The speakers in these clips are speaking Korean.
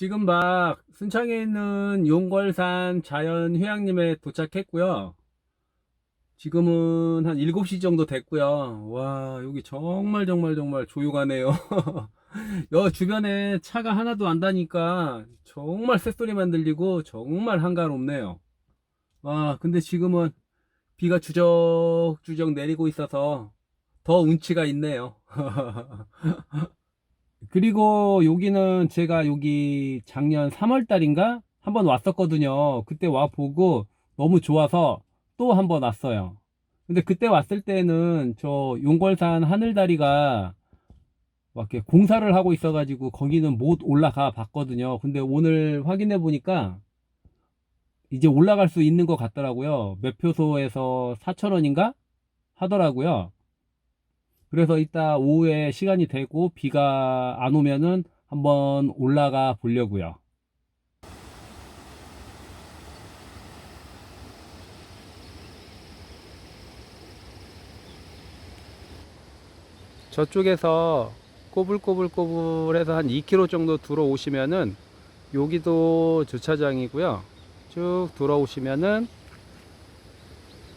지금 막 순창에 있는 용걸산 자연휴양림에 도착했고요. 지금은 한 7시 정도 됐고요. 와, 여기 정말 정말 정말 조용하네요. 여 주변에 차가 하나도 안 다니까 정말 새소리만 들리고 정말 한가롭네요. 와, 근데 지금은 비가 주적주적 내리고 있어서 더 운치가 있네요. 그리고 여기는 제가 여기 작년 3월 달인가 한번 왔었거든요. 그때 와 보고 너무 좋아서 또 한번 왔어요. 근데 그때 왔을 때는 저 용걸산 하늘다리가 막 이렇게 공사를 하고 있어가지고 거기는 못 올라가 봤거든요. 근데 오늘 확인해 보니까 이제 올라갈 수 있는 것 같더라고요. 매표소에서 4,000원인가 하더라고요. 그래서 이따 오후에 시간이 되고 비가 안 오면은 한번 올라가 보려고요. 저쪽에서 꼬불꼬불꼬불해서 한 2km 정도 들어오시면은 여기도 주차장이고요. 쭉 돌아오시면은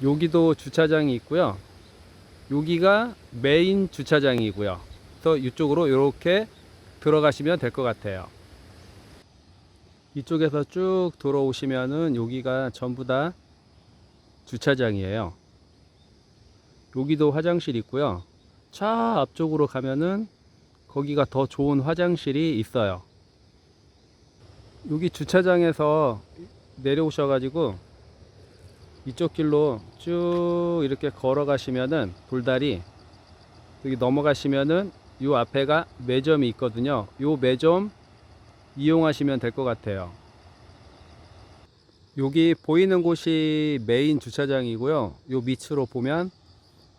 여기도 주차장이 있고요. 여기가 메인 주차장이고요. 그래서 이쪽으로 이렇게 들어가시면 될 것 같아요. 이쪽에서 쭉 돌아오시면은 여기가 전부 다 주차장이에요. 여기도 화장실 있고요. 차 앞쪽으로 가면은 거기가 더 좋은 화장실이 있어요. 여기 주차장에서 내려오셔가지고 이쪽 길로 쭉 이렇게 걸어가시면은 돌다리 여기 넘어가시면은 요 앞에가 매점이 있거든요. 요 매점 이용하시면 될 것 같아요. 여기 보이는 곳이 메인 주차장이고요. 요 밑으로 보면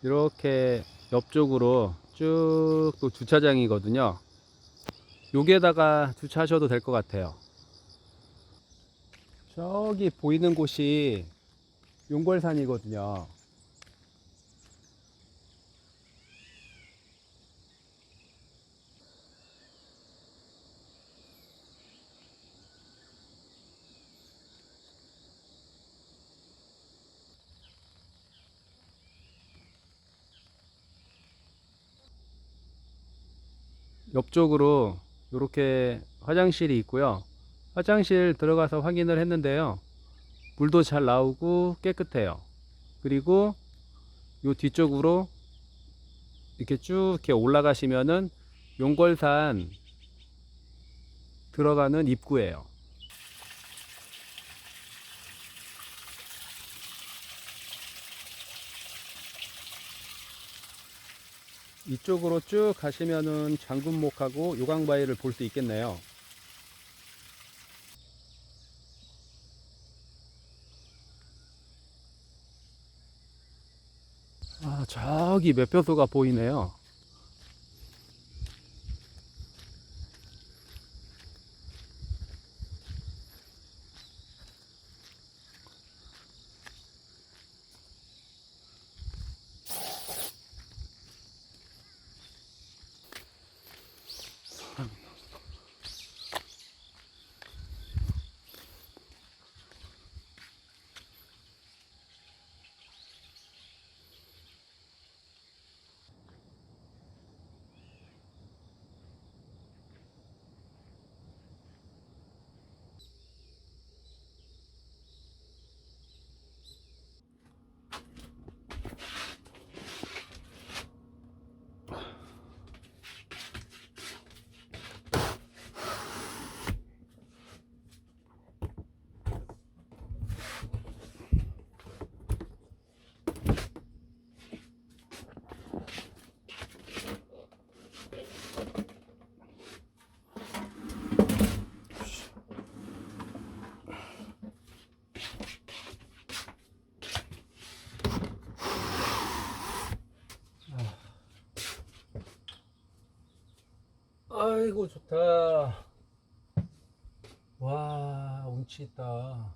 이렇게 옆쪽으로 쭉 또 주차장이거든요. 여기에다가 주차하셔도 될 것 같아요. 저기 보이는 곳이 용걸산이거든요. 옆쪽으로 이렇게 화장실이 있고요. 화장실 들어가서 확인을 했는데요. 물도 잘 나오고 깨끗해요. 그리고 요 뒤쪽으로 이렇게 쭉 이렇게 올라가시면은 용걸산 들어가는 입구예요. 이쪽으로 쭉 가시면은 장군목하고 요강바위를 볼 수 있겠네요. 아, 저기 매표소가 보이네요. 아이고 좋다. 와 운치 있다.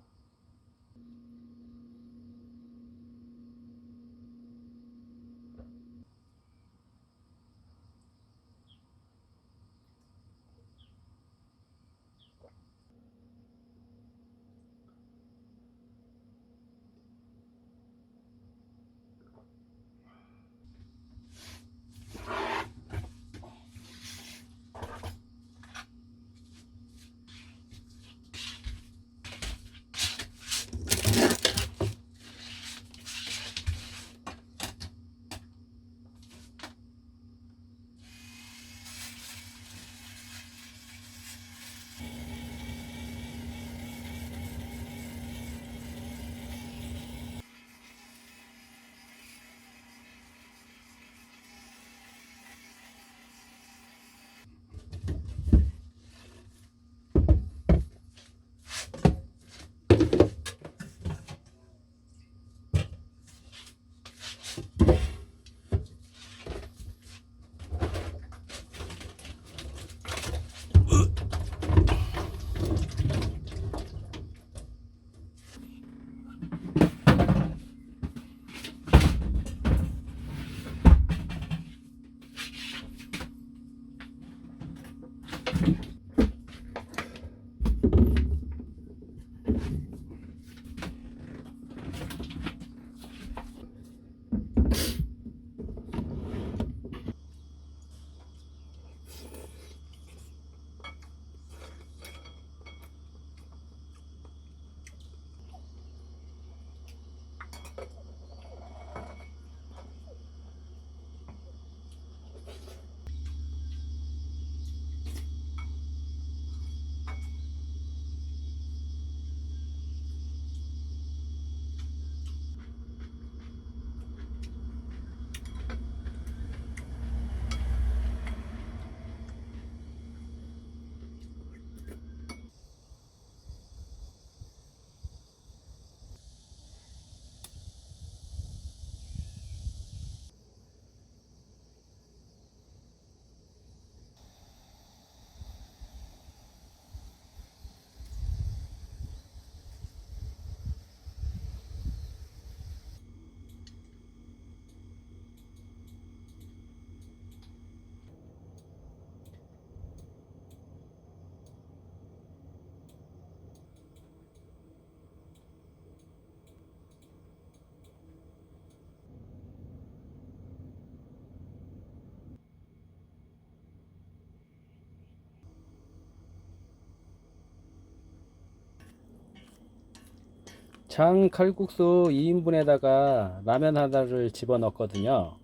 장 칼국수 2인분에다가 라면 하나를 집어넣었거든요.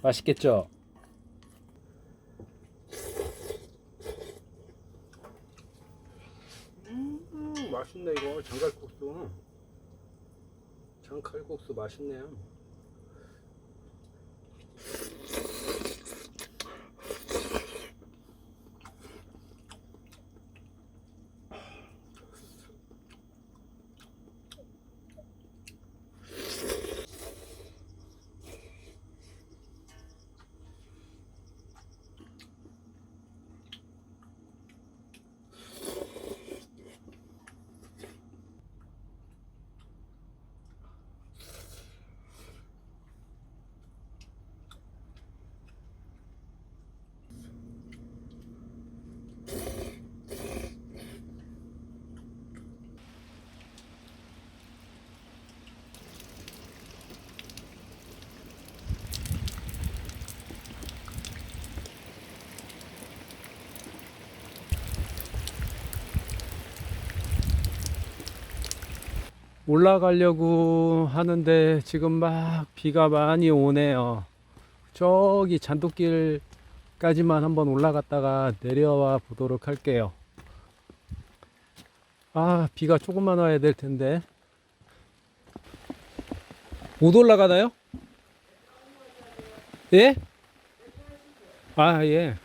맛있겠죠? 음, 맛있네 이거 장칼국수. 장칼국수 맛있네요. 올라가려고 하는데 지금 막 비가 많이 오네요. 저기 잔도길까지만 한번 올라갔다가 내려와 보도록 할게요. 아, 비가 조금만 와야 될 텐데. 못 올라가나요? 예? 아, 예.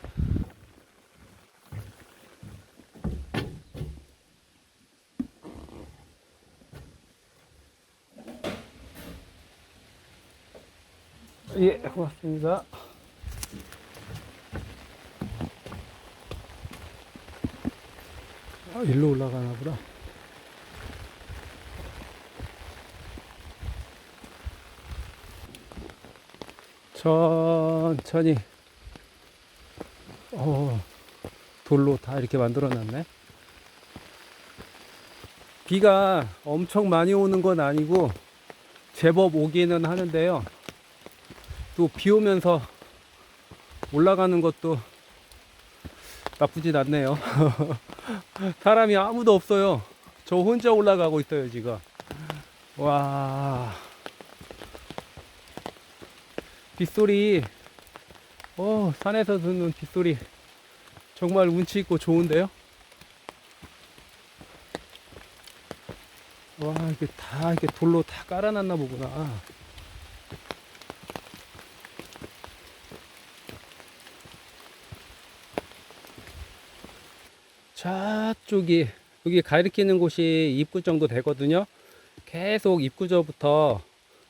예, 고맙습니다. 아, 일로 올라가나 보다. 천천히, 어, 돌로 다 이렇게 만들어 놨네. 비가 엄청 많이 오는 건 아니고, 제법 오기는 하는데요. 또 비 오면서 올라가는 것도 나쁘진 않네요. 사람이 아무도 없어요. 저 혼자 올라가고 있어요, 지금. 와. 빗소리, 어, 산에서 듣는 빗소리. 정말 운치 있고 좋은데요? 와, 이게 다 이렇게 돌로 다 깔아놨나 보구나. 저쪽이 여기 가리키는 곳이 입구 정도 되거든요. 계속 입구저부터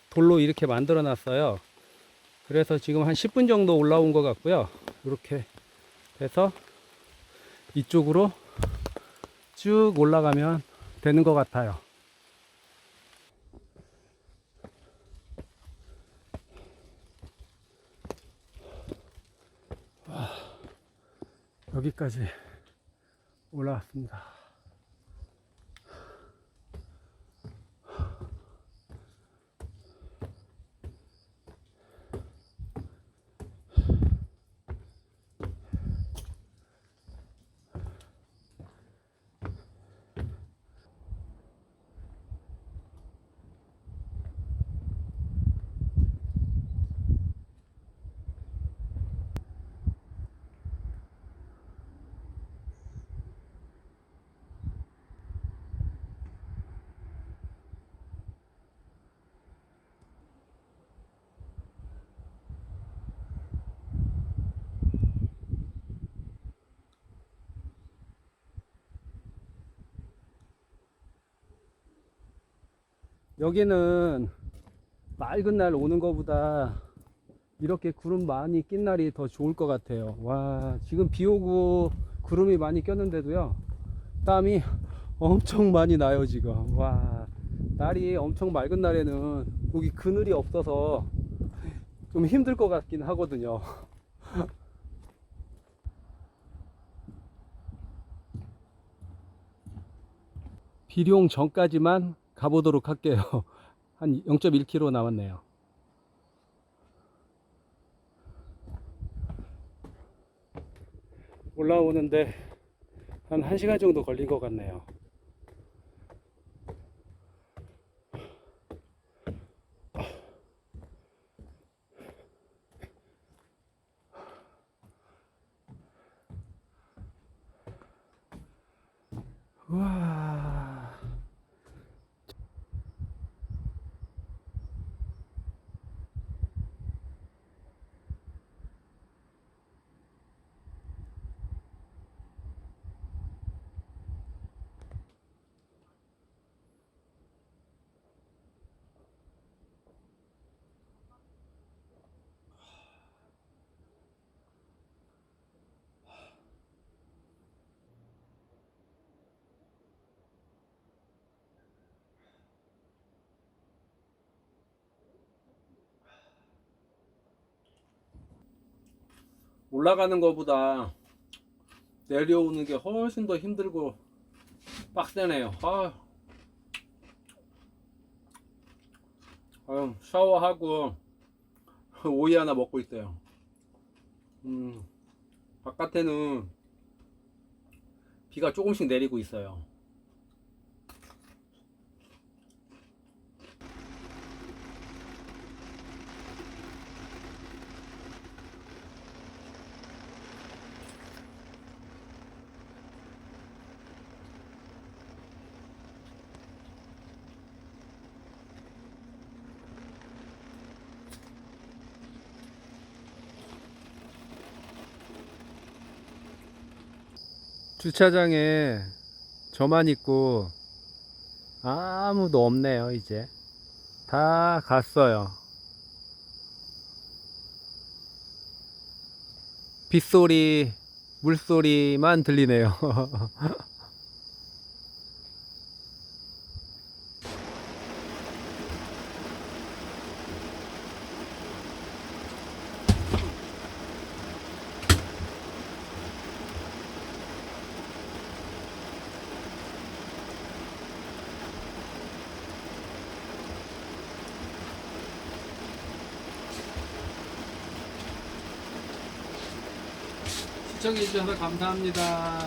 돌로 이렇게 만들어 놨어요. 그래서 지금 한 10분 정도 올라온 것 같고요. 이렇게 해서 이쪽으로 쭉 올라가면 되는 것 같아요. 와, 여기까지 올라왔습니다. 여기는 맑은 날 오는 것보다 이렇게 구름 많이 낀 날이 더 좋을 것 같아요. 와, 지금 비 오고 구름이 많이 꼈는데도요. 땀이 엄청 많이 나요, 지금. 와, 날이 엄청 맑은 날에는 여기 그늘이 없어서 좀 힘들 것 같긴 하거든요. 비룡 전까지만 가보도록 할게요. 한 0.1km 남았네요. 올라오는데 한 1시간 정도 걸린 것 같네요. 올라가는 것보다 내려오는 게 훨씬 더 힘들고 빡세네요. 아. 아유, 샤워하고 오이 하나 먹고 있어요. 음, 바깥에는 비가 조금씩 내리고 있어요. 주차장에 저만 있고 아무도 없네요 이제. 다 갔어요. 빗소리 물소리만 들리네요 시청해주셔서 감사합니다